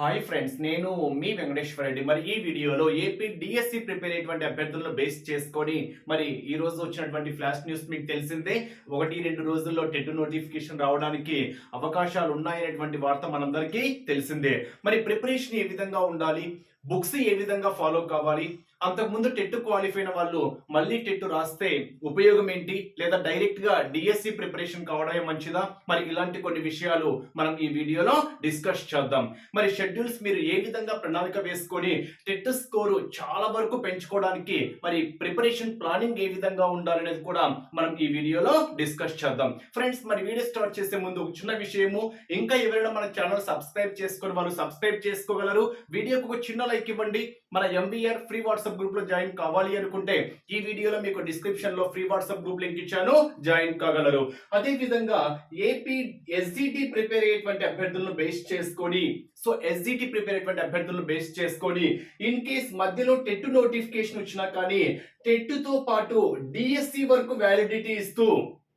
Hi friends నేను మీ వెంకటేశ్వర రెడ్డి మరి ఈ వీడియోలో ఏపీ డిఎస్సి e ప్రిపేర్ అయ్యేటువంటి అభ్యర్థులను బేస్ చేసుకొని మరి ఈ రోజు వచ్చినటువంటి ఫ్లాష్ న్యూస్ మీకు తెలిసిందే ఒకటి రెండు రోజుల్లో టెట్ నోటిఫికేషన్ రావడానికి అవకాశాలు ఉన్నాయనేటువంటి వార్త మనందరికీ తెలిసిందే మరి ప్రిపరేషన్ ఏ విధంగా ఉండాలి బుక్స్ ఏ విధంగా ఫాలో కావాలి అంతకుముందు టెట్ క్వాలిఫై అయిన వాళ్ళు మళ్ళీ టెట్ రాస్తే ఉపయోగం ఏంటి లేదా డైరెక్ట్ గా డిఎస్సి ప్రిపరేషన్ e కావడమే మంచిదా మరి ఇలాంటి కొన్ని విషయాలు మనం ఈ వీడియోలో డిస్కస్ చేద్దాం మరి షెడ్యూల్స్ మీరు ఏ విధంగా ప్రణాళిక వేసుకొని టెట్ స్కోరు చాలా వరకు పెంచుకోవడానికి మరి ప్రిపరేషన్ ప్లానింగ్ ఏ విధంగా ఉండాలనేది కూడా మనం ఈ వీడియోలో డిస్కస్ చేద్దాం ఫ్రెండ్స్ మరి వీడియో స్టార్ట్ చేసే ముందు ఒక చిన్న విషయము ఇంకా ఎవరైనా మన ఛానల్ సబ్స్క్రైబ్ చేసుకుని వాళ్ళు సబ్స్క్రైబ్ చేసుకోగలరు వీడియోకి ఒక చిన్న లైక్ ఇవ్వండి మన MBR free WhatsApp WhatsApp group లో జాయిన్ కావాలి అనుకుంటే ఈ వీడియోలో మీకు డిస్క్రిప్షన్ లో ఫ్రీ వాట్సాప్ గ్రూప్ లింక్ ఇచ్చాను జాయిన్ కాగలరు అదే విధంగా ఏపీ ఎస్జిటి ప్రిపేర్ అయ్యేటువంటి అభ్యర్థులను బేస్ చేసుకొని సో ఎస్జిటి ప్రిపేర్ అయ్యేటువంటి అభ్యర్థులను బేస్ చేసుకొని ఇన్ కేస్ మధ్యలో టెట్ నోటిఫికేషన్ వచ్చినా కానీ తో పాటు డిఎస్సి వరకు వ్యాలిడిటీ ఇస్తూ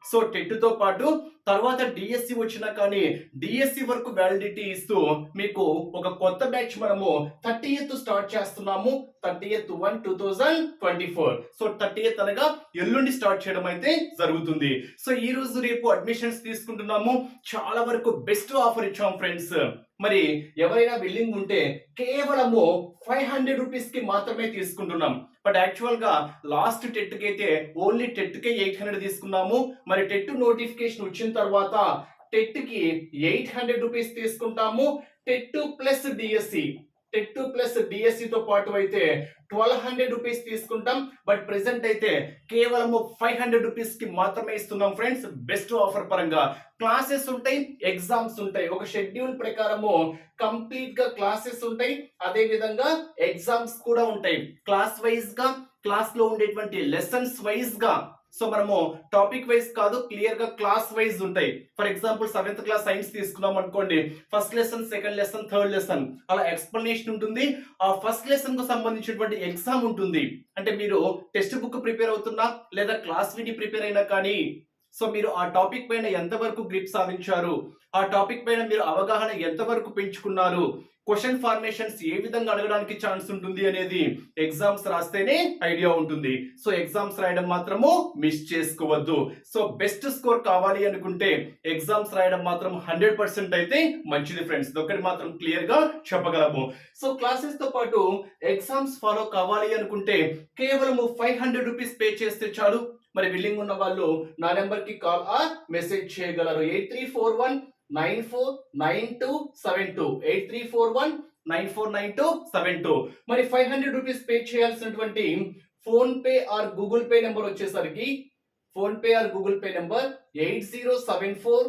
సో తో పాటు తర్వాత డిఎస్సి వచ్చినా కానీ డిఎస్సి వరకు వ్యాలిడిటీ ఇస్తూ మీకు ఒక కొత్త బ్యాచ్ మనము థర్టీ ఎయిత్ స్టార్ట్ చేస్తున్నాము thirty eighth one two thousand twenty four so thirty eighth అనగా ఎల్లుండి స్టార్ట్ చేయడం అయితే జరుగుతుంది సో ఈ రోజు రేపు అడ్మిషన్స్ తీసుకుంటున్నాము చాలా వరకు బెస్ట్ ఆఫర్ ఇచ్చాము ఫ్రెండ్స్ మరి ఎవరైనా బిల్లింగ్ ఉంటే కేవలము ఫైవ్ హండ్రెడ్ రూపీస్ కి మాత్రమే తీసుకుంటున్నాం బట్ యాక్చువల్ గా లాస్ట్ టెట్ కి అయితే ఓన్లీ టెట్ కే ఎయిట్ హండ్రెడ్ తీసుకున్నాము మరి టెట్ నోటిఫికేషన్ వచ్చిన తర్వాత టెట్ కి ఎయిట్ హండ్రెడ్ రూపీస్ తీసుకుంటాము TET plus DSC TET plus DSC తో పాటు అయితే ట్వెల్వ్ హండ్రెడ్ రూపీస్ తీసుకుంటాం బట్ ప్రెసెంట్ అయితే కేవలము ఫైవ్ హండ్రెడ్ రూపీస్ కి మాత్రమే ఇస్తున్నాం ఫ్రెండ్స్ బెస్ట్ ఆఫర్ పరంగా క్లాసెస్ ఉంటాయి ఎగ్జామ్స్ ఉంటాయి ఒక షెడ్యూల్ ప్రకారము కంప్లీట్ గా క్లాసెస్ ఉంటాయి అదే విధంగా ఎగ్జామ్స్ కూడా ఉంటాయి క్లాస్ వైజ్ గా క్లాస్ లో ఉండేటువంటి లెసన్స్ వైజ్ గా సో మనము టాపిక్ వైజ్ కాదు క్లియర్ గా క్లాస్ వైజ్ ఉంటాయి for example seventh class science తీసుకున్నాం అనుకోండి first lesson second lesson third lesson అలా ఎక్స్ప్లెనేషన్ ఉంటుంది ఆ ఫస్ట్ లెసన్ కు సంబంధించినటువంటి ఎగ్జామ్ ఉంటుంది అంటే మీరు టెక్స్ట్ బుక్ ప్రిపేర్ అవుతున్నా లేదా క్లాస్ విని ప్రిపేర్ అయినా కానీ సో మీరు ఆ టాపిక్ పైన ఎంతవరకు గ్రిప్ సాధించారు ఆ టాపిక్ పైన మీరు అవగాహన ఎంతవరకు పెంచుకున్నారు క్వశ్చన్ ఫార్మేషన్స్ ఏ విధంగా అడగడానికి ఛాన్స్ ఉంటుంది అనేది ఎగ్జామ్స్ రాస్తేనే ఐడియా ఉంటుంది సో ఎగ్జామ్స్ రాయడం మాత్రము మిస్ చేసుకోవద్దు సో బెస్ట్ స్కోర్ కావాలి అనుకుంటే ఎగ్జామ్స్ రాయడం మాత్రం హండ్రెడ్ పర్సెంట్ అయితే మంచిది ఫ్రెండ్స్ ఒకటి మాత్రం క్లియర్ గా చెప్పగలము సో క్లాసెస్ తో పాటు ఎగ్జామ్స్ ఫాలో కావాలి అనుకుంటే కేవలం ఫైవ్ హండ్రెడ్ రూపీస్ పే చేస్తే చాలు మరి బిల్లింగ్ ఉన్న వాళ్ళు నా నెంబర్కి కాల్ ఆ మెసేజ్ చేయగలరు eight three four one nine four nine two seven two eight three four one nine four nine two seven two మరి ఫైవ్ హండ్రెడ్ రూపీస్ పే చేయాల్సినటువంటి PhonePe or Google pay number వచ్చేసరికి PhonePe or Google pay number eight zero seven four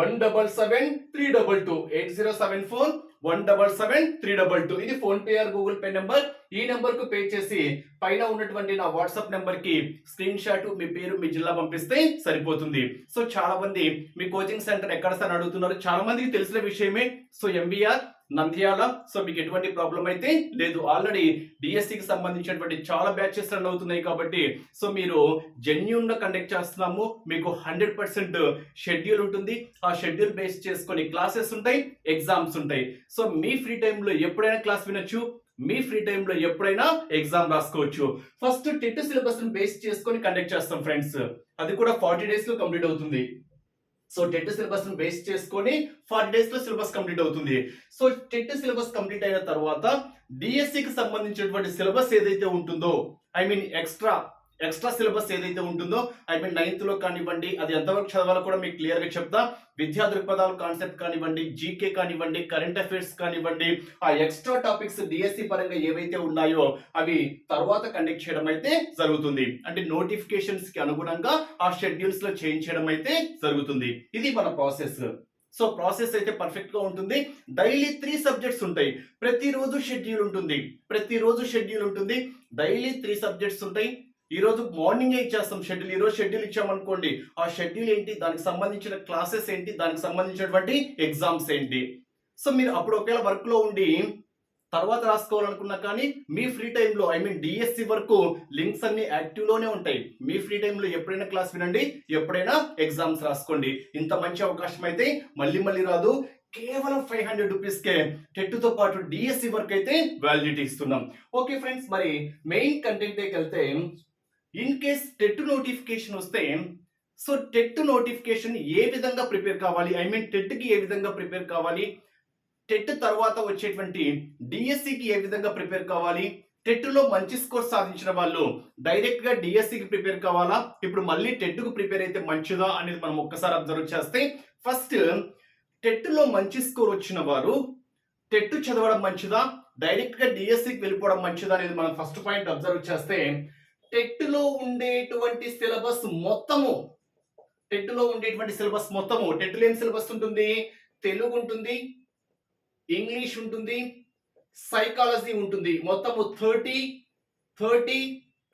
one double seven three double two eight zero seven four one double seven three double two ఇది PhonePe or Google pay number ఈ number కు pay చేసి పైన ఉన్నటువంటి నా WhatsApp number కి screenshot మీ పేరు మీ జిల్లా పంపిస్తే సరిపోతుంది సో చాలా మంది మీ కోచింగ్ సెంటర్ ఎక్కడ సార్ అడుగుతున్నారు చాలా మందికి తెలిసిన విషయమే సో ఎంబీఆర్ నంద్యాల సో మీకు ఎటువంటి ప్రాబ్లం అయితే లేదు ఆల్రెడీ డిఎస్సికి సంబంధించినటువంటి చాలా బ్యాచెస్ రన్ అవుతున్నాయి కాబట్టి సో మీరు జెన్యున్గా కండక్ట్ చేస్తున్నాము మీకు హండ్రెడ్ పర్సెంట్ షెడ్యూల్ ఉంటుంది ఆ షెడ్యూల్ బేస్ చేసుకొని క్లాసెస్ ఉంటాయి ఎగ్జామ్స్ ఉంటాయి సో మీ ఫ్రీ టైంలో ఎప్పుడైనా క్లాస్ వినొచ్చు మీ ఫ్రీ టైంలో ఎప్పుడైనా ఎగ్జామ్ రాసుకోవచ్చు ఫస్ట్ టెట్ సిలబస్ని బేస్ చేసుకొని కండక్ట్ చేస్తాం ఫ్రెండ్స్ అది కూడా ఫార్టీ లో కంప్లీట్ అవుతుంది సో టెట్ సిలబస్ ను బేస్ చేసుకొని ఫార్టీ డేస్ లో సిలబస్ కంప్లీట్ అవుతుంది సో టెట్ సిలబస్ కంప్లీట్ అయిన తర్వాత e కి సంబంధించినటువంటి సిలబస్ ఏదైతే ఉంటుందో I mean extra extra syllabus ఏదైతే ఉంటుందో ఐ మీన్ నైన్త్లో కానివ్వండి అది ఎంతవరకు చదవాలో కూడా మీకు క్లియర్గా చెప్తా విద్యా దృక్పథాలు కాన్సెప్ట్ కానివ్వండి జీకే కానివ్వండి కరెంట్ అఫైర్స్ కానివ్వండి ఆ ఎక్స్ట్రా టాపిక్స్ డిఎస్సి పరంగా ఏవైతే ఉన్నాయో అవి తర్వాత కండక్ట్ చేయడం అయితే జరుగుతుంది అంటే నోటిఫికేషన్స్ కి అనుగుణంగా ఆ షెడ్యూల్స్ లో చేంజ్ చేయడం అయితే జరుగుతుంది ఇది మన ప్రాసెస్ సో ప్రాసెస్ అయితే పర్ఫెక్ట్గా ఉంటుంది డైలీ త్రీ సబ్జెక్ట్స్ ఉంటాయి ప్రతిరోజు షెడ్యూల్ ఉంటుంది ప్రతిరోజు షెడ్యూల్ ఉంటుంది డైలీ త్రీ సబ్జెక్ట్స్ ఉంటాయి ఈరోజు ఏం ఇచ్చేస్తాం షెడ్యూల్ ఈరోజు షెడ్యూల్ ఇచ్చామనుకోండి ఆ షెడ్యూల్ ఏంటి దానికి సంబంధించిన క్లాసెస్ ఏంటి దానికి సంబంధించినటువంటి ఎగ్జామ్స్ ఏంటి సో మీరు అప్పుడు ఒకవేళ వర్క్లో ఉండి తర్వాత రాసుకోవాలనుకున్నా కానీ మీ ఫ్రీ టైంలో ఐ మీన్ డిఎస్సి వరకు లింక్స్ అన్ని యాక్టివ్లోనే ఉంటాయి మీ ఫ్రీ టైంలో ఎప్పుడైనా క్లాస్ వినండి ఎప్పుడైనా ఎగ్జామ్స్ రాసుకోండి ఇంత మంచి అవకాశం అయితే మళ్ళీ మళ్ళీ రాదు కేవలం ఫైవ్ హండ్రెడ్ రూపీస్కే టెట్తో పాటు డిఎస్సి వర్క్ అయితే వ్యాలిడిటీ ఇస్తున్నాం ఓకే ఫ్రెండ్స్ మరి మెయిన్ కంటెంట్కి వెళ్తే ఇన్ కేస్ టెట్ నోటిఫికేషన్ వస్తే సో టెట్ నోటిఫికేషన్ ఏ విధంగా ప్రిపేర్ కావాలి ఐ మీన్ టెట్కి ఏ విధంగా ప్రిపేర్ కావాలి టెట్ తర్వాత వచ్చేటువంటి డిఎస్సికి ఏ విధంగా ప్రిపేర్ కావాలి టెట్లో మంచి స్కోర్ సాధించిన వాళ్ళు డైరెక్ట్ గా డిఎస్సికి ప్రిపేర్ కావాలా ఇప్పుడు మళ్ళీ టెట్కు ప్రిపేర్ అయితే మంచిదా అనేది మనం ఒక్కసారి అబ్జర్వ్ చేస్తే ఫస్ట్ టెట్లో మంచి స్కోర్ వచ్చిన వారు టెట్ చదవడం మంచిదా డైరెక్ట్ గా డిఎస్సికి వెళ్ళిపోవడం మంచిదా అనేది మనం ఫస్ట్ పాయింట్ అబ్జర్వ్ చేస్తే లో ఉండేటువంటి సిలబస్ మొత్తము లో ఉండేటువంటి సిలబస్ మొత్తము లో ఏం సిలబస్ ఉంటుంది తెలుగు ఉంటుంది ఇంగ్లీష్ ఉంటుంది సైకాలజీ ఉంటుంది మొత్తము thirty thirty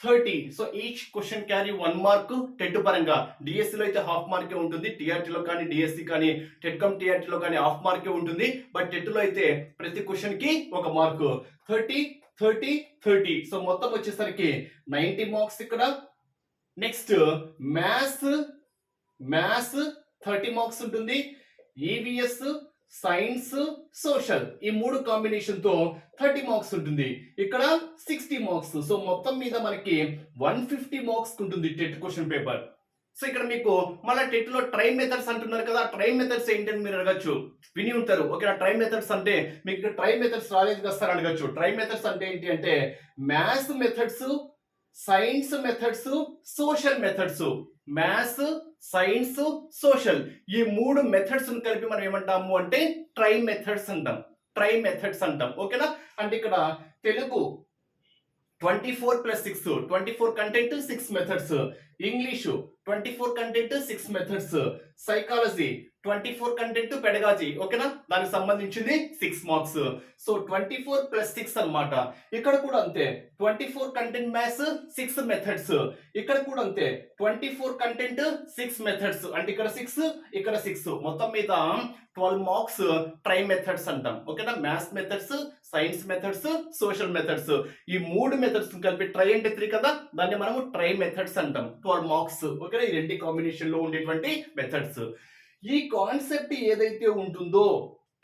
thirty so each question carry one mark TET పరంగా డిఎస్సిలో e అయితే హాఫ్ మార్కే ఉంటుంది టీఆర్టీలో కానీ డిఎస్సి కానీ టెట్కమ్ లో కానీ హాఫ్ e మార్కే ఉంటుంది బట్ లో అయితే ప్రతి క్వశ్చన్కి ఒక mark thirty thirty thirty so మొత్తం వచ్చేసరికి నైంటీ మార్క్స్ ఇక్కడ next maths maths thirty marks ఉంటుంది ఈవిఎస్ సైన్స్ సోషల్ ఈ మూడు కాంబినేషన్ తో థర్టీ మార్క్స్ ఉంటుంది ఇక్కడ సిక్స్టీ మార్క్స్ సో మొత్తం మీద మనకి వన్ ఫిఫ్టీ మార్క్స్ ఉంటుంది టెట్ క్వశ్చన్ పేపర్ సో ఇక్కడ మీకు మళ్ళీ టెట్లో ట్రైన్ మెథడ్స్ అంటున్నారు కదా ట్రైన్ మెథడ్స్ ఏంటని మీరు అడగచ్చు విని ఉంటారు ఓకే ట్రైన్ మెథడ్స్ అంటే మీకు ట్రైన్ మెథడ్స్ రాలేదు కదా సార్ అడగచ్చు ట్రైన్ మెథడ్స్ అంటే ఏంటి అంటే maths methods science methods social methods maths science social ఈ మూడు మెథడ్స్ కలిపి మనం ఏమంటాము అంటే ట్రై మెథడ్స్ అంటాం ట్రై మెథడ్స్ అంటాం ఓకేనా అంటే ఇక్కడ Telugu 24 plus 6, 24 content to 6 methods. English, 24 content to 6 methods. Psychology, twenty four content pedagogy ఓకేనా దానికి సంబంధించింది six marks so twenty four plus six అనమాట ఇక్కడ కూడా అంతే twenty four content maths six methods ఇక్కడ కూడా అంతే twenty four content six methods అంటే ఇక్కడ సిక్స్ ఇక్కడ సిక్స్ మొత్తం మీద ట్వెల్వ్ మార్క్స్ ట్రై మెథడ్స్ అంటాం ఓకేనా maths methods science methods social methods ఈ మూడు మెథడ్స్ కలిపి ట్రై అంటే త్రీ కదా దాన్ని మనము ట్రై మెథడ్స్ అంటాం ట్వెల్వ్ మార్క్స్ ఓకేనా ఈ రెండు కాంబినేషన్లో ఉండేటువంటి మెథడ్స్ ఈ కాన్సెప్ట్ ఏదైతే ఉంటుందో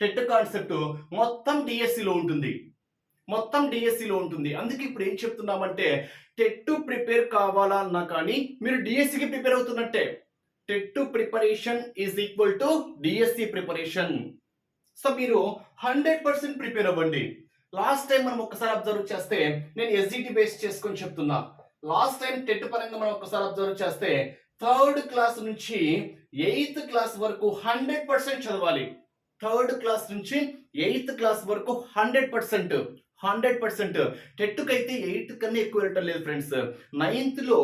టెట్ కాన్సెప్ట్ మొత్తం డిఎస్సిలో e ఉంటుంది మొత్తం డిఎస్సిలో e ఉంటుంది అందుకే ఇప్పుడు ఏం చెప్తున్నామంటే టెట్ ప్రిపేర్ కావాలన్నా కానీ మీరు డిఎస్సికి e prepare అవుతున్నట్టే TET preparation is equal to DSC preparation so మీరు హండ్రెడ్ పర్సెంట్ ప్రిపేర్ అవ్వండి లాస్ట్ టైం మనం ఒకసారి అబ్జర్వ్ చేస్తే నేను ఎస్జిటి బేస్ చేసుకొని చెప్తున్నా లాస్ట్ టైం టెట్ పరంగా మనం ఒకసారి అబ్జర్వ్ చేస్తే థర్డ్ క్లాస్ నుంచి ఎయిత్ క్లాస్ వరకు హండ్రెడ్ పర్సెంట్ చదవాలి థర్డ్ క్లాస్ నుంచి ఎయిత్ క్లాస్ వరకు హండ్రెడ్ పర్సెంట్ హండ్రెడ్ పర్సెంట్ టెట్టుకైతే ఎయిత్ కన్నా ఎక్కువ వెళ్ళటం లేదు ఫ్రెండ్స్ నైన్త్లో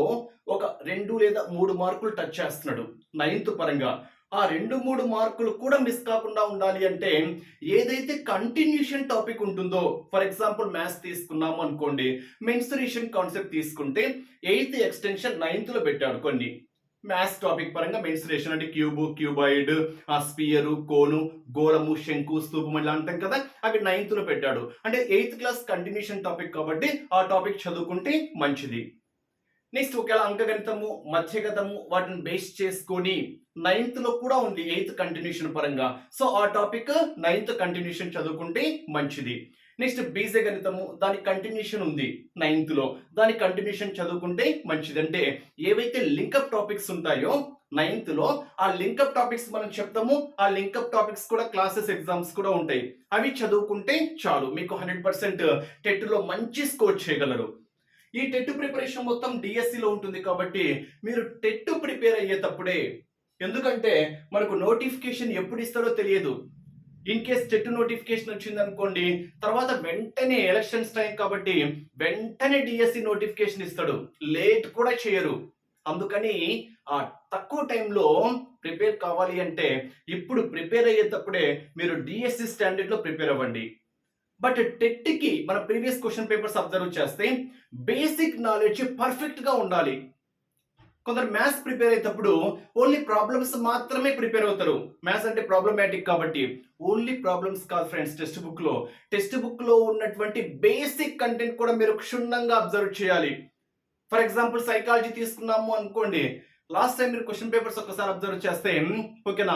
ఒక రెండు లేదా మూడు మార్కులు టచ్ చేస్తున్నాడు నైన్త్ పరంగా ఆ రెండు మూడు మార్కులు కూడా మిస్ కాకుండా ఉండాలి అంటే ఏదైతే కంటిన్యూషన్ టాపిక్ ఉంటుందో ఫర్ ఎగ్జాంపుల్ మ్యాథ్స్ తీసుకున్నాము అనుకోండి మెన్సరేషన్ కాన్సెప్ట్ తీసుకుంటే ఎయిత్ ఎక్స్టెన్షన్ నైన్త్లో పెట్టాడు కొన్ని మ్యాథ్స్ టాపిక్ పరంగా మెన్స్ట్రేషన్ అంటే క్యూబు క్యూబాయిడ్ ఆ స్పియరు కోను గోళము శంకు స్తూపం ఇలా అంటాం కదా అవి నైన్త్లో పెట్టాడు అంటే ఎయిత్ క్లాస్ కంటిన్యూషన్ టాపిక్ కాబట్టి ఆ టాపిక్ చదువుకుంటే మంచిది నెక్స్ట్ ఒకవేళ అంకగణితము మధ్యగతము వాటిని బేస్ చేసుకొని నైన్త్లో కూడా ఉంది ఎయిత్ కంటిన్యూషన్ పరంగా సో ఆ టాపిక్ నైన్త్ కంటిన్యూషన్ చదువుకుంటే మంచిది నెక్స్ట్ బీజే గణితము దాని కంటిన్యూషన్ ఉంది నైన్త్లో దాని కంటిన్యూషన్ చదువుకుంటే మంచిదంటే ఏవైతే లింకప్ టాపిక్స్ ఉంటాయో నైన్త్ లో ఆ లింకప్ టాపిక్స్ మనం చెప్తాము ఆ లింకప్ టాపిక్స్ కూడా క్లాసెస్ ఎగ్జామ్స్ కూడా ఉంటాయి అవి చదువుకుంటే చాలు మీకు హండ్రెడ్ పర్సెంట్ టెట్ లో మంచి స్కోర్ చేయగలరు ఈ టెట్ ప్రిపరేషన్ మొత్తం డిఎస్సిలో e ఉంటుంది కాబట్టి మీరు టెట్ ప్రిపేర్ అయ్యేటప్పుడే ఎందుకంటే మనకు నోటిఫికేషన్ ఎప్పుడు ఇస్తారో తెలియదు ఇన్ కేస్ చెట్టు నోటిఫికేషన్ వచ్చింది అనుకోండి తర్వాత వెంటనే ఎలక్షన్స్ టైం కాబట్టి వెంటనే డిఎస్సి నోటిఫికేషన్ ఇస్తాడు లేట్ కూడా చేయరు అందుకని ఆ తక్కువ టైంలో ప్రిపేర్ కావాలి అంటే ఇప్పుడు ప్రిపేర్ అయ్యేటప్పుడే మీరు డిఎస్సి స్టాండర్డ్లో ప్రిపేర్ అవ్వండి బట్ టెట్కి మన ప్రీవియస్ క్వశ్చన్ పేపర్స్ అబ్జర్వ్ చేస్తే బేసిక్ నాలెడ్జ్ పర్ఫెక్ట్గా ఉండాలి కొందరు మ్యాథ్స్ ప్రిపేర్ అయ్యేటప్పుడు ఓన్లీ ప్రాబ్లమ్స్ మాత్రమే ప్రిపేర్ అవుతారు మ్యాథ్స్ అంటే ప్రాబ్లమాటిక్ కాబట్టి ఓన్లీ ప్రాబ్లమ్స్ కాదు ఫ్రెండ్స్ టెక్స్ట్ బుక్లో టెక్స్ట్ బుక్లో ఉన్నటువంటి బేసిక్ కంటెంట్ కూడా మీరు క్షుణ్ణంగా అబ్జర్వ్ చేయాలి ఫర్ ఎగ్జాంపుల్ సైకాలజీ తీసుకున్నాము అనుకోండి లాస్ట్ టైం మీరు క్వశ్చన్ పేపర్స్ ఒకసారి అబ్జర్వ్ చేస్తే ఓకేనా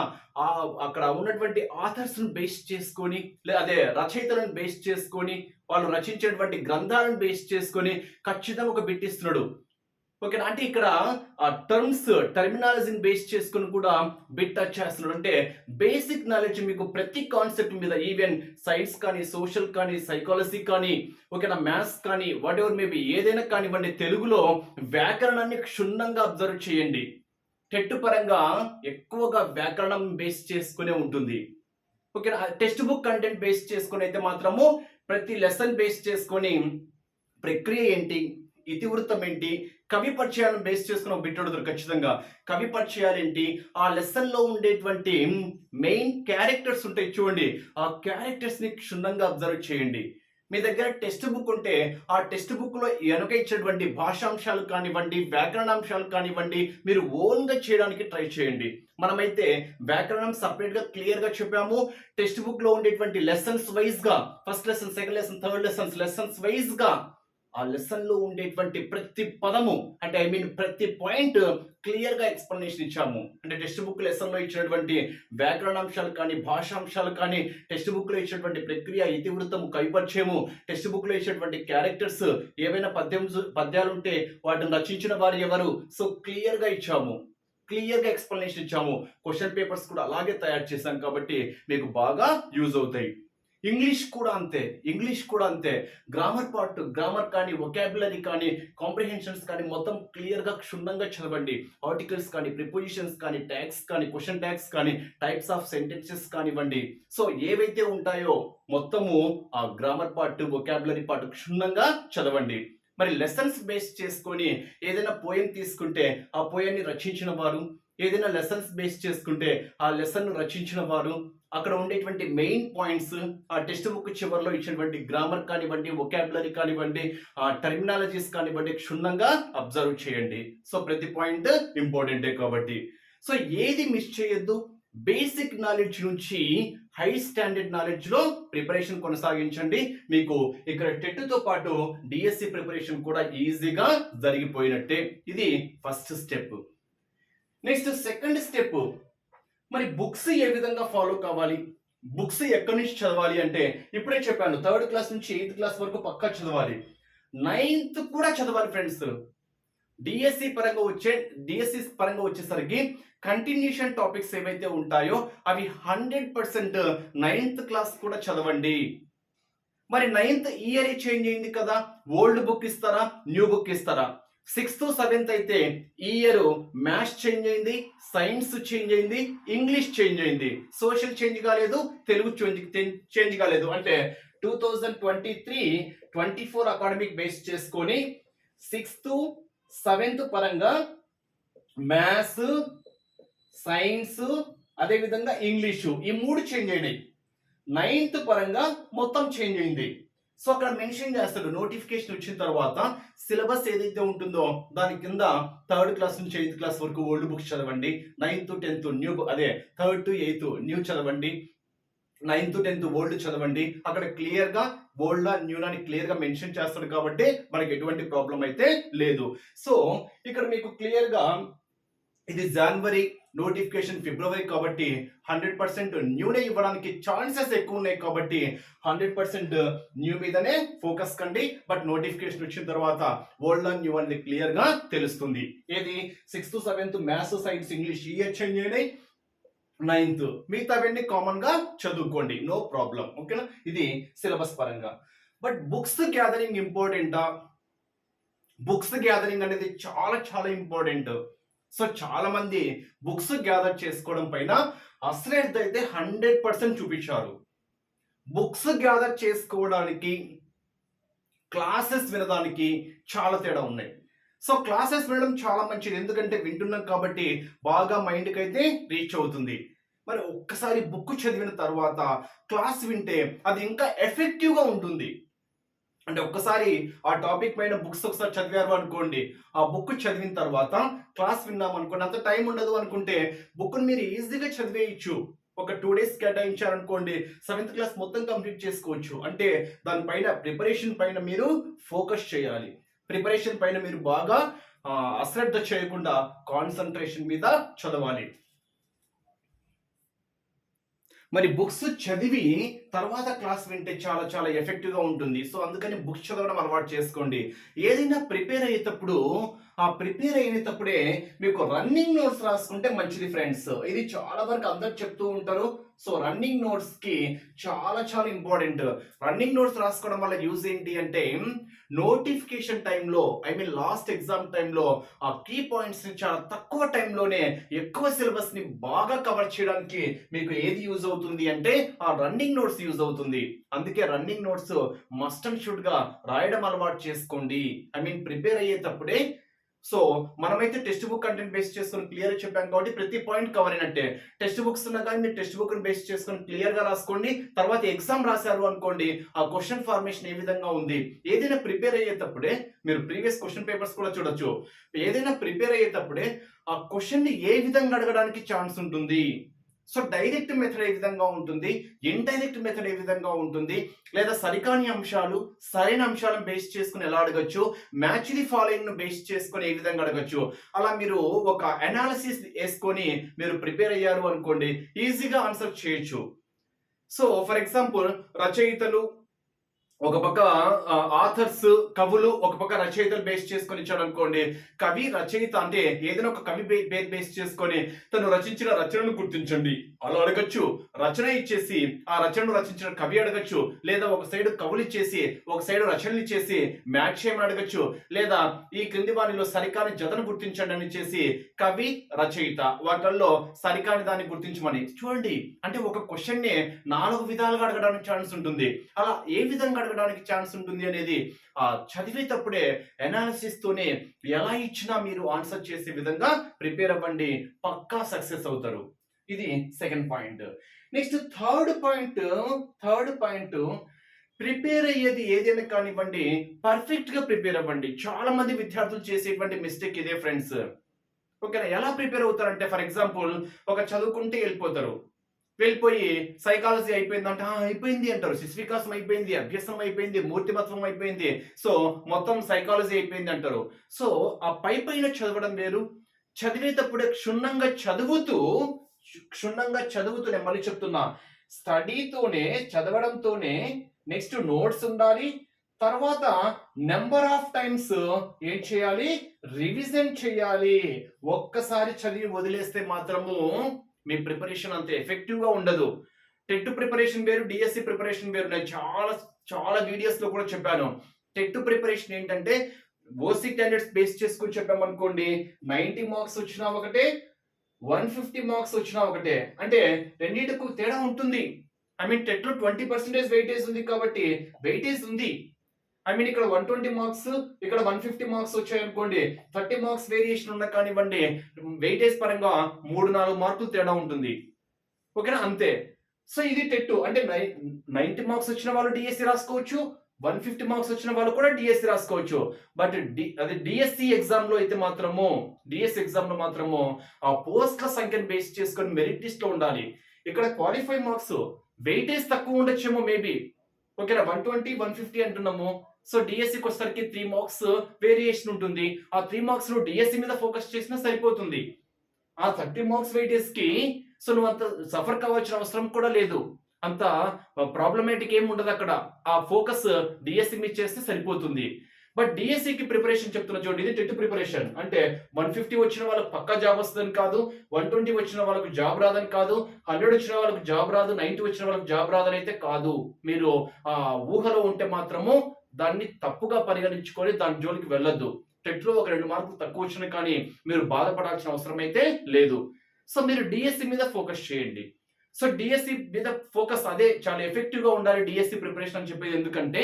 అక్కడ ఉన్నటువంటి ఆథర్స్ను బేస్ చేసుకొని అదే రచయితలను బేస్ చేసుకొని వాళ్ళు రచించేటువంటి గ్రంథాలను బేస్ చేసుకొని ఖచ్చితంగా ఒక బిట్టిస్తున్నాడు ఓకేనా అంటే ఇక్కడ టర్మ్స్ టర్మినాలజీని బేస్ చేసుకుని కూడా బిట్ టచ్ చేస్తున్నాడు అంటే బేసిక్ నాలెడ్జ్ మీకు ప్రతి కాన్సెప్ట్ మీద ఈవెన్ సైన్స్ కానీ సోషల్ కానీ సైకాలజీ కానీ ఓకేనా మ్యాథ్స్ కానీ వాట్ ఎవర్ మేబీ ఏదైనా కానివ్వండి తెలుగులో వ్యాకరణాన్ని క్షుణ్ణంగా అబ్జర్వ్ చేయండి టెట్ పరంగా ఎక్కువగా వ్యాకరణం బేస్ చేసుకునే ఉంటుంది okay text book content base చేసుకుని అయితే మాత్రము ప్రతి లెసన్ బేస్ చేసుకొని ప్రక్రియ ఏంటి ఇతివృత్తం ఏంటి కవి పరిచయాలను బేస్ చేసుకున్న బిట్ అడుగుతారు ఖచ్చితంగా కవి పరిచయాలు ఏంటి ఆ లెసన్లో ఉండేటువంటి మెయిన్ క్యారెక్టర్స్ ఉంటాయి చూడండి ఆ క్యారెక్టర్స్ని క్షుణ్ణంగా అబ్జర్వ్ చేయండి మీ దగ్గర టెక్స్ట్ బుక్ ఉంటే ఆ టెక్స్ట్ బుక్లో వెనుక ఇచ్చేటువంటి భాషాంశాలు కానివ్వండి వ్యాకరణాంశాలు కానివ్వండి మీరు ఓన్గా చేయడానికి ట్రై చేయండి మనమైతే వ్యాకరణం సపరేట్గా క్లియర్గా చెప్పాము టెక్స్ట్ బుక్లో ఉండేటువంటి లెసన్స్ వైజ్గా first lesson second lesson third lessons lessons వైజ్గా ఆ లెసన్లో ఉండేటువంటి ప్రతి పదము అంటే ఐ మీన్ ప్రతి పాయింట్ క్లియర్గా ఎక్స్ప్లెనేషన్ ఇచ్చాము అంటే టెక్స్ట్ బుక్ లెసన్లో ఇచ్చినటువంటి వ్యాకరణాంశాలు కానీ భాషాంశాలు కానీ టెక్స్ట్ లో ఇచ్చినటువంటి ప్రక్రియ ఇతివృత్తము కైపరిచయము టెక్స్ట్ లో ఇచ్చినటువంటి క్యారెక్టర్స్ ఏవైనా పద్యం పద్యాలుంటే వాటిని రచించిన వారు ఎవరు సో క్లియర్గా ఇచ్చాము క్లియర్గా ఎక్స్ప్లెనేషన్ ఇచ్చాము క్వశ్చన్ పేపర్స్ కూడా అలాగే తయారు చేశాం కాబట్టి మీకు బాగా యూజ్ అవుతాయి ఇంగ్లీష్ కూడా అంతే ఇంగ్లీష్ కూడా అంతే గ్రామర్ పార్ట్ గ్రామర్ కానీ ఒకాబులరీ కానీ కాంప్రిహెన్షన్స్ కానీ మొత్తం క్లియర్గా క్షుణ్ణంగా చదవండి ఆర్టికల్స్ కానీ ప్రిపోజిషన్స్ కానీ ట్యాక్స్ కానీ క్వశ్చన్ ట్యాక్స్ కానీ టైప్స్ ఆఫ్ సెంటెన్సెస్ కానివ్వండి సో ఏవైతే ఉంటాయో మొత్తము ఆ గ్రామర్ పార్ట్ ఒకాబులరీ పార్ట్ క్షుణ్ణంగా చదవండి మరి లెసన్స్ బేస్ చేసుకొని ఏదైనా పోయం తీసుకుంటే ఆ పోయాన్ని రచించిన వారు ఏదైనా లెసన్స్ బేస్ చేసుకుంటే ఆ లెసన్ను రచించిన వారు అక్కడ ఉండేటువంటి మెయిన్ పాయింట్స్ ఆ టెక్స్ట్ బుక్ చివరిలో ఇచ్చినటువంటి గ్రామర్ కానివ్వండి ఒకాబులరీ కానివ్వండి ఆ టెర్మినాలజీస్ కానివ్వండి క్షుణ్ణంగా అబ్జర్వ్ చేయండి సో ప్రతి పాయింట్ ఇంపార్టెంటే కాబట్టి సో ఏది మిస్ చేయొద్దు బేసిక్ నాలెడ్జ్ నుంచి హై స్టాండర్డ్ నాలెడ్జ్ లో ప్రిపరేషన్ కొనసాగించండి మీకు ఇక్కడ టెట్తో పాటు డిఎస్సి ప్రిపరేషన్ కూడా ఈజీగా జరిగిపోయినట్టే ఇది first step next second step మరి బుక్స్ ఏ విధంగా ఫాలో కావాలి బుక్స్ ఎక్కడి నుంచి చదవాలి అంటే ఇప్పుడే చెప్పాను థర్డ్ క్లాస్ నుంచి ఎయిత్ క్లాస్ వరకు పక్కా చదవాలి నైన్త్ కూడా చదవాలి ఫ్రెండ్స్ డిఎస్సి e పరంగా వచ్చే డిఎస్సి e పరంగా వచ్చేసరికి కంటిన్యూషన్ టాపిక్స్ ఏవైతే ఉంటాయో అవి హండ్రెడ్ పర్సెంట్ నైన్త్ క్లాస్ కూడా చదవండి మరి నైన్త్ ఇయర్ చేంజ్ అయింది కదా ఓల్డ్ బుక్ ఇస్తారా న్యూ బుక్ ఇస్తారా సిక్స్త్ సెవెంత్ అయితే ఈ ఇయర్ మ్యాథ్స్ చేంజ్ అయింది సైన్స్ చేంజ్ అయింది ఇంగ్లీష్ చేంజ్ అయింది సోషల్ చేంజ్ కాలేదు తెలుగు చేంజ్ చేంజ్ కాలేదు అంటే two thousand twenty three twenty four academic base చేసుకొని సిక్స్త్ సెవెంత్ పరంగా మ్యాథ్స్ సైన్స్ అదేవిధంగా ఇంగ్లీషు ఈ మూడు చేంజ్ అయినాయి నైన్త్ పరంగా మొత్తం చేంజ్ అయింది సో అక్కడ మెన్షన్ చేస్తాడు నోటిఫికేషన్ వచ్చిన తర్వాత సిలబస్ ఏదైతే ఉంటుందో దాని కింద థర్డ్ క్లాస్ నుంచి ఎయిత్ క్లాస్ వరకు ఓల్డ్ బుక్స్ చదవండి నైన్త్ టెన్త్ న్యూ అదే థర్డ్ టు ఎయిత్ న్యూ చదవండి నైన్త్ టెన్త్ ఓల్డ్ చదవండి అక్కడ క్లియర్గా ఓల్డ్ న్యూ క్లియర్గా మెన్షన్ చేస్తాడు కాబట్టి మనకి ఎటువంటి ప్రాబ్లం అయితే లేదు సో ఇక్కడ మీకు క్లియర్గా ఇది జనవరి నోటిఫికేషన్ ఫిబ్రవరి కాబట్టి హండ్రెడ్ పర్సెంట్ న్యూనే ఇవ్వడానికి ఛాన్సెస్ ఎక్కువ ఉన్నాయి కాబట్టి హండ్రెడ్ పర్సెంట్ న్యూ మీదనే ఫోకస్ కండి బట్ నోటిఫికేషన్ వచ్చిన తర్వాత ఓల్డ్ అండ్ న్యూ అనేది క్లియర్గా తెలుస్తుంది ఏది sixth seventh maths science English ఈ హెచ్ఎన్ చేయండి నైన్త్ మిగతావన్నీ కామన్గా చదువుకోండి నో ప్రాబ్లం ఓకేనా ఇది సిలబస్ పరంగా బట్ బుక్స్ గ్యాదరింగ్ ఇంపార్టెంటా బుక్స్ గ్యాదరింగ్ అనేది చాలా చాలా ఇంపార్టెంట్ సో చాలా మంది బుక్స్ గ్యాదర్ చేసుకోవడం పైన అశ్రేష్ అయితే హండ్రెడ్ పర్సెంట్ చూపించారు బుక్స్ గ్యాదర్ చేసుకోవడానికి క్లాసెస్ వినడానికి చాలా తేడా ఉన్నాయి సో క్లాసెస్ వినడం చాలా మంచిది ఎందుకంటే వింటున్నాం కాబట్టి బాగా మైండ్కి అయితే రీచ్ అవుతుంది మరి ఒక్కసారి బుక్ చదివిన తర్వాత క్లాస్ వింటే అది ఇంకా ఎఫెక్టివ్గా ఉంటుంది అంటే ఒక్కసారి ఆ టాపిక్ పైన బుక్స్ ఒకసారి చదివారు అనుకోండి ఆ బుక్ చదివిన తర్వాత క్లాస్ విన్నాం అనుకోండి అంత టైం ఉండదు అనుకుంటే బుక్ను మీరు ఈజీగా చదివేయచ్చు ఒక టూ డేస్ కేటాయించారనుకోండి సెవెంత్ క్లాస్ మొత్తం కంప్లీట్ చేసుకోవచ్చు అంటే దానిపైన ప్రిపరేషన్ పైన మీరు ఫోకస్ చేయాలి ప్రిపరేషన్ పైన మీరు బాగా అశ్రద్ధ చేయకుండా కాన్సన్ట్రేషన్ మీద చదవాలి మరి బుక్స్ చదివి తర్వాత క్లాస్ వింటే చాలా చాలా ఎఫెక్టివ్గా ఉంటుంది సో అందుకని బుక్స్ చదవడం అలవాటు చేసుకోండి ఏదైనా ప్రిపేర్ అయ్యేటప్పుడు ఆ ప్రిపేర్ అయినప్పుడే మీకు రన్నింగ్ నోట్స్ రాసుకుంటే మంచిది ఫ్రెండ్స్ ఇది చాలా వరకు అందరు చెప్తూ ఉంటారు సో రన్నింగ్ నోట్స్ కి చాలా చాలా ఇంపార్టెంట్ రన్నింగ్ నోట్స్ రాసుకోవడం వల్ల యూజ్ ఏంటి అంటే నోటిఫికేషన్ టైంలో ఐ మీన్ లాస్ట్ ఎగ్జామ్ టైంలో ఆ కీ పాయింట్స్ ని చాలా తక్కువ టైంలోనే ఎక్కువ సిలబస్ ని బాగా కవర్ చేయడానికి మీకు ఏది యూజ్ అవుతుంది అంటే ఆ రన్నింగ్ నోట్స్ యూజ్ అవుతుంది అందుకే రన్నింగ్ నోట్స్ మస్ట్ అండ్ షుడ్గా రాయడం అలవాటు చేసుకోండి ఐ మీన్ ప్రిపేర్ అయ్యేటప్పుడే సో మనమైతే టెక్స్ట్ బుక్ కంటెంట్ బేస్ చేసుకుని క్లియర్ చెప్పాం కాబట్టి ప్రతి పాయింట్ కవర్ అయినట్టే టెక్స్ట్ బుక్స్ ఉన్నా కానీ మీరు టెక్స్ట్ బుక్ బేస్ చేసుకుని క్లియర్ గా రాసుకోండి తర్వాత ఎగ్జామ్ రాశారు అనుకోండి ఆ క్వశ్చన్ ఫార్మేషన్ ఏ విధంగా ఉంది ఏదైనా ప్రిపేర్ అయ్యేటప్పుడే మీరు ప్రీవియస్ క్వశ్చన్ పేపర్స్ కూడా చూడొచ్చు ఏదైనా ప్రిపేర్ అయ్యేటప్పుడే ఆ క్వశ్చన్ ని ఏ విధంగా అడగడానికి ఛాన్స్ ఉంటుంది సో డైరెక్ట్ మెథడ్ ఏ విధంగా ఉంటుంది ఇండైరెక్ట్ మెథడ్ ఏ విధంగా ఉంటుంది లేదా సరికాని అంశాలు సరైన అంశాలను బేస్ చేసుకుని ఎలా అడగచ్చు మ్యాచ్లీ ఫాలోయింగ్ను బేస్ చేసుకుని ఏ విధంగా అడగచ్చు అలా మీరు ఒక అనాలిసిస్ వేసుకొని మీరు ప్రిపేర్ అయ్యారు అనుకోండి ఈజీగా ఆన్సర్ చేయొచ్చు సో ఫర్ ఎగ్జాంపుల్ రచయితలు ఒక పక్క ఆథర్స్ కవులు ఒక పక్క రచయితలు బేస్ చేసుకొని ఇచ్చాడు అనుకోండి కవి రచయిత అంటే ఏదైనా ఒక కవి బేస్ చేసుకొని తను రచించిన రచనను గుర్తించండి అలా అడగచ్చు రచన ఇచ్చేసి ఆ రచనను రచించిన కవి అడగచ్చు లేదా ఒక సైడ్ కవులు ఇచ్చేసి ఒక సైడ్ రచనలు ఇచ్చేసి మ్యాచ్ చేయమని అడగచ్చు లేదా ఈ క్రింది వారిలో సరికాని జతను గుర్తించండి అని చేసి కవి రచయిత వాటిల్లో సరికాని దాన్ని గుర్తించమని చూడండి అంటే ఒక నే నాలుగు విధాలుగా అడగడానికి ఛాన్స్ ఉంటుంది అలా ఏ విధంగా జరగడానికి ఛాన్స్ ఉంటుంది అనేది చదివేటప్పుడే తోనే ఎలా ఇచ్చినా మీరు ఆన్సర్ చేసే విధంగా ప్రిపేర్ అవ్వండి పక్కా సక్సెస్ అవుతారు ఇది second point next third point third point prepare అయ్యేది ఏదైనా కానివ్వండి పర్ఫెక్ట్ గా ప్రిపేర్ అవ్వండి చాలా మంది విద్యార్థులు చేసేటువంటి మిస్టేక్ ఇదే ఫ్రెండ్స్ ఓకేనా ఎలా ప్రిపేర్ అవుతారంటే ఫర్ ఎగ్జాంపుల్ ఒక చదువుకుంటే వెళ్ళిపోతారు వెళ్ళిపోయి సైకాలజీ అయిపోయింది అంటే అయిపోయింది అంటారు శిశ్వికాసం అయిపోయింది అభ్యసం అయిపోయింది మూర్తిమత్వం అయిపోయింది సో మొత్తం సైకాలజీ అయిపోయింది అంటారు సో ఆ పై పైన చదవడం వేరు చదివేటప్పుడే క్షుణ్ణంగా చదువుతూ క్షుణ్ణంగా చదువుతూ నేను మళ్ళీ చెప్తున్నా స్టడీతోనే చదవడంతోనే నెక్స్ట్ నోట్స్ ఉండాలి తర్వాత నెంబర్ ఆఫ్ టైమ్స్ ఏం చేయాలి రివిజన్ చేయాలి ఒక్కసారి చదివి వదిలేస్తే మాత్రము మీ ప్రిపరేషన్ అంత ఎఫెక్టివ్గా ఉండదు టెట్ ప్రిపరేషన్ వేరు డిఎస్సి ప్రిపరేషన్ వేరు నేను చాలా చాలా వీడియోస్లో కూడా చెప్పాను టెట్ ప్రిపరేషన్ ఏంటంటే ఓసీ క్యాండిడేట్స్ బేస్ చేసుకుని చెప్పామనుకోండి నైంటీ మార్క్స్ వచ్చినా ఒకటే వన్ ఫిఫ్టీ మార్క్స్ వచ్చినా ఒకటే అంటే రెండింటికి తేడా ఉంటుంది ఐ మీన్ టెట్లో ట్వంటీ పర్సెంటేజ్ వెయిటేజ్ ఉంది కాబట్టి వెయిటేజ్ ఉంది ఐ మీన్ ఇక్కడ వన్ ట్వంటీ మార్క్స్ ఇక్కడ వన్ ఫిఫ్టీ మార్క్స్ వచ్చాయనుకోండి థర్టీ మార్క్స్ వేరియేషన్ ఉన్న కానివ్వండి వెయిటేజ్ పరంగా మూడు నాలుగు మార్కులు తేడా ఉంటుంది ఓకేనా అంతే సో ఇది టెట్టు అంటే నైన్టీ మార్క్స్ వచ్చిన వాళ్ళు డిఎస్సి e రాసుకోవచ్చు వన్ ఫిఫ్టీ మార్క్స్ వచ్చిన వాళ్ళు కూడా డిఎస్సి e రాసుకోవచ్చు బట్ డి అదే డిఎస్సి ఎగ్జామ్ లో అయితే మాత్రము డిఎస్సి ఎగ్జామ్ e లో మాత్రము ఆ పోస్ట్ల సంఖ్యను బేస్ చేసుకొని మెరిట్ లిస్ట్ లో ఉండాలి ఇక్కడ క్వాలిఫై మార్క్స్ వెయిటేజ్ తక్కువ ఉండొచ్చేమో మేబీ ఓకేనా వన్ ట్వంటీ వన్ ఫిఫ్టీ అంటున్నాము సో డిఎస్సికి వచ్చేసరికి త్రీ మార్క్స్ వేరియేషన్ ఉంటుంది ఆ త్రీ మార్క్స్ నువ్వు డిఎస్సి మీద ఫోకస్ చేసినా సరిపోతుంది ఆ థర్టీ మార్క్స్ వెయిటేజ్ కి సో నువ్వు అంత సఫర్ కావాల్సిన అవసరం కూడా లేదు అంత ప్రాబ్లమేటిక్ uh, ఏమి ఉండదు అక్కడ ఆ ఫోకస్ డిఎస్సి uh, మీద చేస్తే సరిపోతుంది బట్ డిఎస్సికి ప్రిపరేషన్ చెప్తున్న చూడండి ఇది టెట్ ప్రిపరేషన్ అంటే వన్ ఫిఫ్టీ వచ్చిన వాళ్ళకి పక్కా జాబ్ వస్తుందని కాదు వన్ ట్వంటీ వచ్చిన వాళ్ళకు జాబ్ రాదని కాదు హండ్రెడ్ వచ్చిన వాళ్ళకు జాబ్ రాదు నైన్టీ వచ్చిన వాళ్ళకి జాబ్ రాదని అయితే కాదు మీరు ఊహలో ఉంటే మాత్రము దాన్ని తప్పుగా పరిగణించుకొని దాని జోలికి వెళ్ళొద్దు టెట్లో ఒక రెండు మార్కులు తక్కువ వచ్చినా కానీ మీరు బాధపడాల్సిన అవసరం అయితే లేదు సో మీరు డిఎస్సి e మీద ఫోకస్ చేయండి సో డిఎస్సి e మీద ఫోకస్ అదే చాలా గా ఉండాలి డిఎస్సి e ప్రిపరేషన్ అని చెప్పేది ఎందుకంటే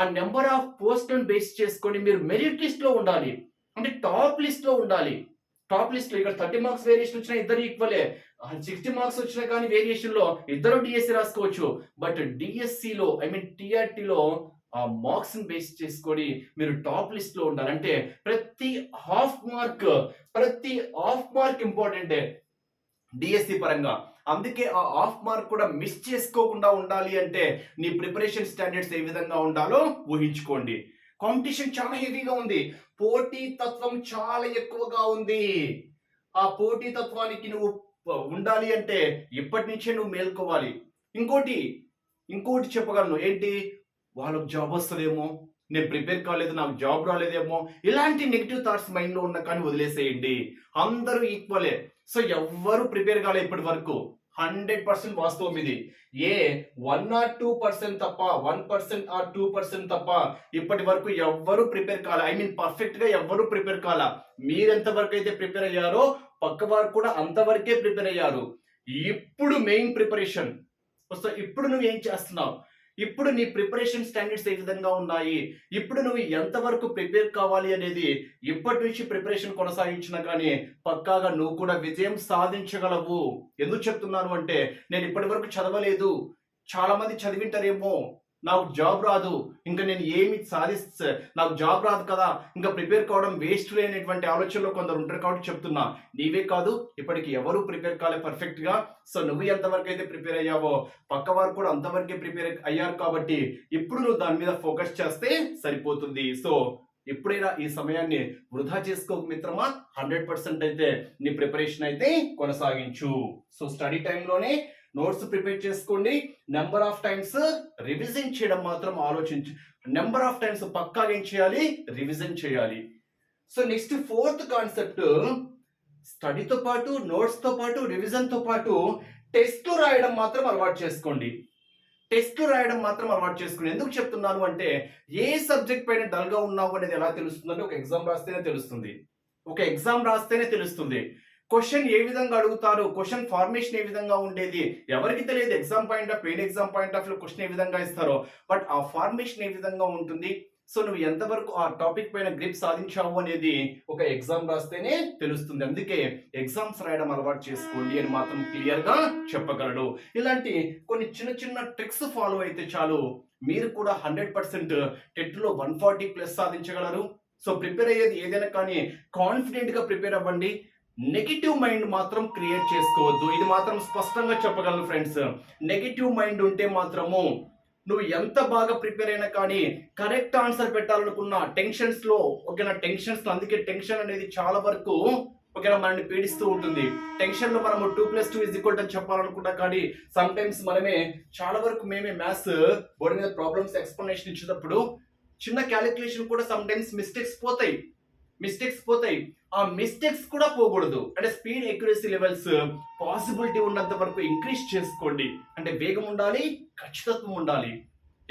ఆ నెంబర్ ఆఫ్ పోస్ట్ బేస్ చేసుకొని మీరు మెరిట్ లిస్ట్లో ఉండాలి అంటే టాప్ లిస్ట్లో ఉండాలి టాప్ లిస్ట్లో ఇక్కడ థర్టీ మార్క్స్ వేరియేషన్ వచ్చినా ఇద్దరు ఈక్వలే సిక్స్టీ మార్క్స్ వచ్చినా కానీ వేరియేషన్లో ఇద్దరు డిఎస్సి రాసుకోవచ్చు బట్ డిఎస్సిలో ఐ మీన్ లో ఆ మార్క్స్ని బేస్ చేసుకొని మీరు టాప్ లిస్ట్లో ఉండాలంటే ప్రతి హాఫ్ మార్క్ ప్రతి హాఫ్ మార్క్ ఇంపార్టెంటే డిఎస్సి పరంగా అందుకే ఆ హాఫ్ మార్క్ కూడా మిస్ చేసుకోకుండా ఉండాలి అంటే నీ ప్రిపరేషన్ స్టాండర్డ్స్ ఏ విధంగా ఉండాలో ఊహించుకోండి కాంపిటీషన్ చాలా హెవీగా ఉంది పోటీ తత్వం చాలా ఎక్కువగా ఉంది ఆ పోటీ తత్వానికి నువ్వు ఉండాలి అంటే ఇప్పటి నుంచే నువ్వు మేల్కోవాలి ఇంకోటి ఇంకోటి చెప్పగలను ఏంటి వాళ్ళకి జాబ్ వస్తుందేమో నేను ప్రిపేర్ కాలేదు నాకు జాబ్ రాలేదేమో ఇలాంటి నెగిటివ్ థాట్స్ మైండ్లో ఉన్న కానీ వదిలేసేయండి అందరూ ఈక్వలే సో ఎవ్వరు ప్రిపేర్ కాలే ఇప్పటి వరకు హండ్రెడ్ పర్సెంట్ వాస్తవం ఇది ఏ వన్ ఆర్ టూ పర్సెంట్ తప్ప one percent or two percent తప్ప ఇప్పటి వరకు ఎవ్వరు ప్రిపేర్ కాలే ఐ మీన్ పర్ఫెక్ట్ గా ఎవ్వరు ప్రిపేర్ కాల మీరెంత వరకు అయితే ప్రిపేర్ అయ్యారో పక్క వారు కూడా అంతవరకే ప్రిపేర్ అయ్యారు ఇప్పుడు మెయిన్ ప్రిపరేషన్ సో ఇప్పుడు నువ్వు ఏం చేస్తున్నావు ఇప్పుడు నీ ప్రిపరేషన్ స్టాండర్డ్స్ ఏ విధంగా ఉన్నాయి ఇప్పుడు నువ్వు ఎంతవరకు ప్రిపేర్ కావాలి అనేది ఇప్పటి నుంచి ప్రిపరేషన్ కొనసాగించినా కానీ పక్కాగా నువ్వు కూడా విజయం సాధించగలవు ఎందుకు చెప్తున్నాను అంటే నేను ఇప్పటి వరకు చదవలేదు చాలా మంది చదివింటారేమో నాకు జాబ్ రాదు ఇంకా నేను ఏమి సాధిస్తే నాకు జాబ్ రాదు కదా ఇంకా ప్రిపేర్ కావడం వేస్ట్ లేనటువంటి ఆలోచనలో కొందరు ఉంటారు కాబట్టి చెప్తున్నా నీవే కాదు ఇప్పటికి ఎవరు ప్రిపేర్ కాలే పర్ఫెక్ట్గా సో నువ్వు ఎంతవరకు అయితే ప్రిపేర్ అయ్యావో పక్క వారు కూడా అంతవరకే ప్రిపేర్ అయ్యారు కాబట్టి ఇప్పుడు నువ్వు దాని మీద ఫోకస్ చేస్తే సరిపోతుంది సో ఎప్పుడైనా ఈ సమయాన్ని వృధా చేసుకోక మిత్రమా హండ్రెడ్ పర్సెంట్ అయితే నీ ప్రిపరేషన్ అయితే కొనసాగించు సో స్టడీ టైంలోనే నోట్స్ ప్రిపేర్ చేసుకోండి నెంబర్ ఆఫ్ టైమ్స్ రివిజన్ చేయడం మాత్రం ఆలోచించు నెంబర్ ఆఫ్ టైమ్స్ పక్కా ఏం చేయాలి రివిజన్ చేయాలి సో నెక్స్ట్ ఫోర్త్ కాన్సెప్ట్ స్టడీతో పాటు నోట్స్తో పాటు రివిజన్తో పాటు టెస్ట్ రాయడం మాత్రం అలవాటు చేసుకోండి టెస్ట్ రాయడం మాత్రం అలవాటు చేసుకోండి ఎందుకు చెప్తున్నాను అంటే ఏ సబ్జెక్ట్ పైన డల్గా ఉన్నావు అనేది ఎలా తెలుస్తుందంటే ఒక ఎగ్జామ్ రాస్తేనే తెలుస్తుంది ఒక ఎగ్జామ్ రాస్తేనే తెలుస్తుంది క్వశ్చన్ ఏ విధంగా అడుగుతారు క్వశ్చన్ ఫార్మేషన్ ఏ విధంగా ఉండేది ఎవరికి తెలియదు exam point of pain exam point of లో క్వశ్చన్ ఏ విధంగా ఇస్తారో బట్ ఆ ఫార్మేషన్ ఏ విధంగా ఉంటుంది సో నువ్వు ఎంతవరకు ఆ టాపిక్ పైన గ్రిప్ సాధించావు అనేది ఒక ఎగ్జామ్ రాస్తేనే తెలుస్తుంది అందుకే ఎగ్జామ్స్ రాయడం అలవాటు చేసుకోండి అని మాత్రం క్లియర్గా చెప్పగలడు ఇలాంటి కొన్ని చిన్న చిన్న ట్రిక్స్ ఫాలో అయితే చాలు మీరు కూడా హండ్రెడ్ పర్సెంట్ టెట్లో వన్ ఫార్టీ ప్లస్ సాధించగలరు సో ప్రిపేర్ అయ్యేది ఏదైనా కానీ కాన్ఫిడెంట్గా ప్రిపేర్ అవ్వండి నెగిటివ్ మైండ్ మాత్రం క్రియేట్ చేసుకోవద్దు ఇది మాత్రం స్పష్టంగా చెప్పగలను ఫ్రెండ్స్ నెగిటివ్ మైండ్ ఉంటే మాత్రము నువ్వు ఎంత బాగా ప్రిపేర్ అయినా కానీ కరెక్ట్ ఆన్సర్ పెట్టాలనుకున్న టెన్షన్స్లో ఓకేనా టెన్షన్స్ అందుకే టెన్షన్ అనేది చాలా వరకు ఓకేనా మనల్ని పీడిస్తూ ఉంటుంది టెన్షన్ లో మనము టూ ప్లస్ టూ ఇది ఈక్వల్ చెప్పాలనుకుంటా కానీ సమ్ టైమ్స్ మనమే చాలా వరకు మేమే మ్యాథ్స్ బోర్డు మీద ప్రాబ్లమ్స్ ఎక్స్ప్లెనేషన్ ఇచ్చేటప్పుడు చిన్న క్యాలిక్యులేషన్ కూడా సమ్ టైమ్స్ మిస్టేక్స్ పోతాయి మిస్టేక్స్ పోతాయి ఆ మిస్టేక్స్ కూడా పోకూడదు అంటే స్పీడ్ ఎక్యురసీ లెవెల్స్ పాసిబిలిటీ ఉన్నంత వరకు ఇంక్రీజ్ చేసుకోండి అంటే వేగం ఉండాలి ఖచ్చితత్వం ఉండాలి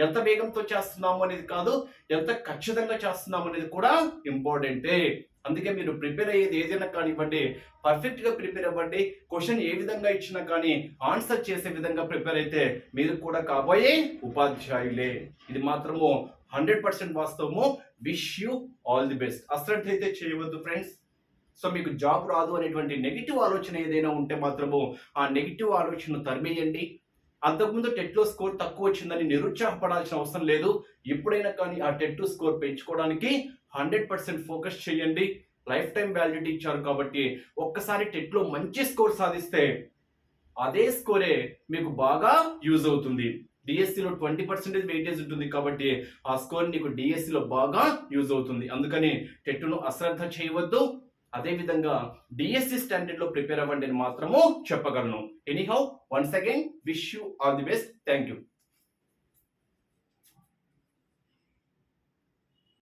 ఎంత వేగంతో చేస్తున్నాము అనేది కాదు ఎంత ఖచ్చితంగా చేస్తున్నాము అనేది కూడా ఇంపార్టెంటే అందుకే మీరు ప్రిపేర్ అయ్యేది ఏదైనా కానివ్వండి పర్ఫెక్ట్గా ప్రిపేర్ అవ్వండి క్వశ్చన్ ఏ విధంగా ఇచ్చినా కానీ ఆన్సర్ చేసే విధంగా ప్రిపేర్ అయితే మీరు కూడా కాబోయే ఉపాధ్యాయులే ఇది మాత్రము హండ్రెడ్ పర్సెంట్ వాస్తవము wish you all the best అసలట్లయితే చేయవద్దు ఫ్రెండ్స్ సో మీకు జాబ్ రాదు అనేటువంటి నెగిటివ్ ఆలోచన ఏదైనా ఉంటే మాత్రము ఆ నెగిటివ్ ఆలోచనను తరిమేయండి అంతకుముందు టెట్లో స్కోర్ తక్కువ వచ్చిందని నిరుత్సాహపడాల్సిన అవసరం లేదు ఎప్పుడైనా కానీ ఆ టెట్ స్కోర్ పెంచుకోవడానికి హండ్రెడ్ పర్సెంట్ ఫోకస్ చేయండి లైఫ్ టైం వ్యాలిడిటీ ఇచ్చారు కాబట్టి ఒక్కసారి టెట్లో మంచి స్కోర్ సాధిస్తే అదే స్కోరే మీకు బాగా యూజ్ అవుతుంది డిఎస్సిలో ట్వంటీ పర్సెంటేజ్ వెయిటేజ్ ఉంటుంది కాబట్టి ఆ స్కోర్ నీకు డిఎస్సిలో బాగా యూజ్ అవుతుంది అందుకని టెట్టును అశ్రద్ధ చేయవద్దు అదేవిధంగా డిఎస్సి స్టాండర్డ్లో ప్రిపేర్ అవ్వండి అని మాత్రము చెప్పగలను anyhow once again wish you all the best thank you